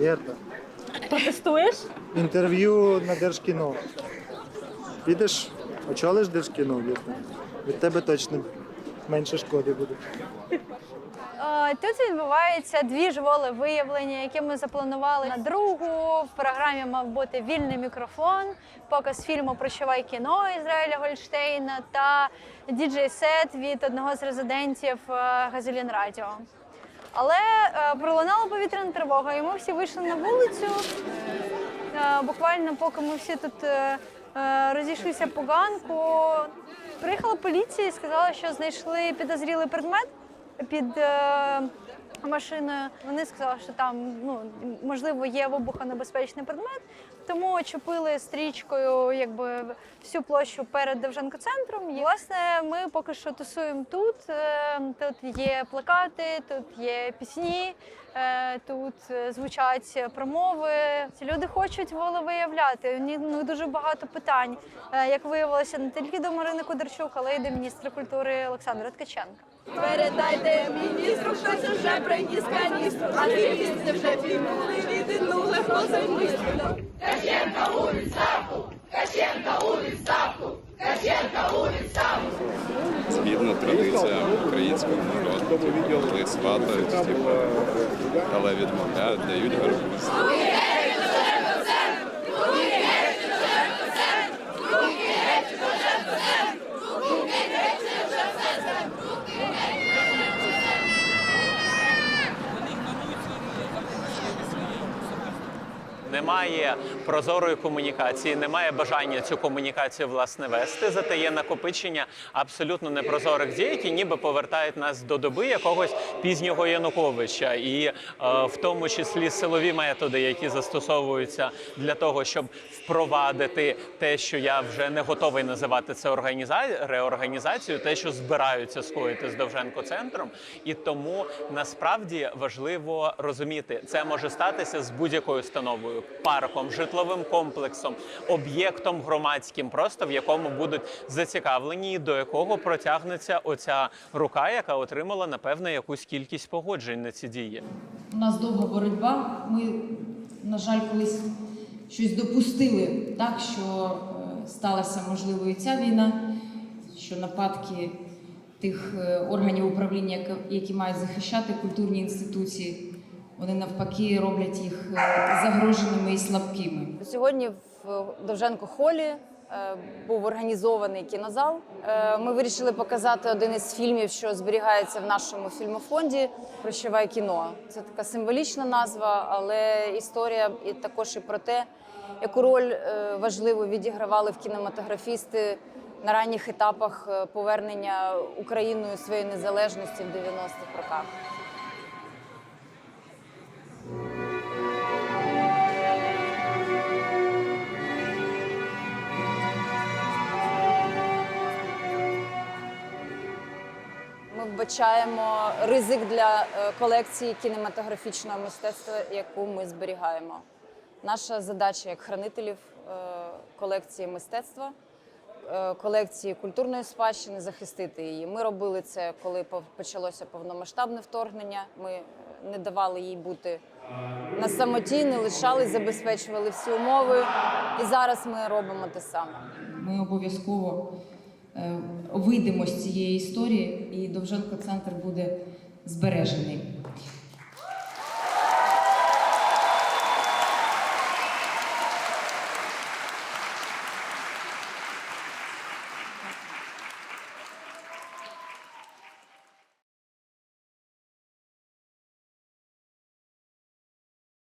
Вірта. Протестуєш? Інтерв'ю на Держкіно. Підеш, очолиш Держкіно, Вірта. Від тебе точно менше шкоди буде. Е, Тут відбувається дві ж волевиявлення, які ми запланували на другу. В програмі мав бути вільний мікрофон, показ фільму Прощавай кіно Ізраїля Гольштейна та діджей-сет від одного з резидентів е, Газелін Радіо. Але е, пролунала повітряна тривога, і ми всі вийшли на вулицю. Буквально, поки ми всі тут розійшлися по ганку, приїхала поліція і сказала, що знайшли підозрілий предмет під е, машиною. Вони сказали, що там ну можливо є вибухонебезпечний предмет, тому очепили стрічкою якби всю площу перед Довженко-центром. І, власне, ми поки що тусуємо тут. Е, Тут є плакати, тут є пісні. Е, Тут звучать промови. Ці люди хочуть волевиявляти. У них ну, дуже багато питань. Як виявилося, не тільки до Марини Кударчук, але й до міністра культури Олександра Ткаченка. Передайте міністру, хтось уже приніс каністру, а невісти вже пільнули, відінули позаймислено. згідно традиціям українського народу, коли сватають, типу, але відмовляють, дають гарбуз. Немає прозорої комунікації, немає бажання цю комунікацію власне вести. Зате є накопичення абсолютно непрозорих дій, які ніби повертають нас до доби якогось пізнього Януковича, і е, в тому числі силові методи, які застосовуються для того, щоб впровадити те, що я вже не готовий називати це організа... реорганізацією, те, що збираються скоїти з Довженко центром. І тому насправді важливо розуміти, це може статися з будь-якою установою, парком, житловим комплексом, об'єктом громадським, просто в якому будуть зацікавлені, і до якого протягнеться оця рука, яка отримала напевне якусь кількість погоджень на ці дії. У нас довга боротьба. Ми, на жаль, колись щось допустили так, що е, сталася можливо і ця війна, що нападки тих е, органів управління, які мають захищати культурні інституції, вони навпаки роблять їх е, загроженими і слабкими. Сьогодні в Довженко холі е, був організований кінозал. Е, Ми вирішили показати один із фільмів, що зберігається в нашому фільмофонді Прощавай кіно. Це така символічна назва, але історія і також і про те, яку роль е, важливу відігравали в кінематографісти на ранніх етапах е, повернення Україною своєї незалежності в 90-х роках. Ми вбачаємо ризик для е, колекції кінематографічного мистецтва, яку ми зберігаємо. Наша задача як хранителів е, колекції мистецтва, е, колекції культурної спадщини захистити її. Ми робили це, коли почалося повномасштабне вторгнення. Ми не давали їй бути на самоті, не лишали, забезпечували всі умови. І зараз ми робимо те саме. Ми обов'язково вийдемо з цієї історії, і Довженко центр буде збережений.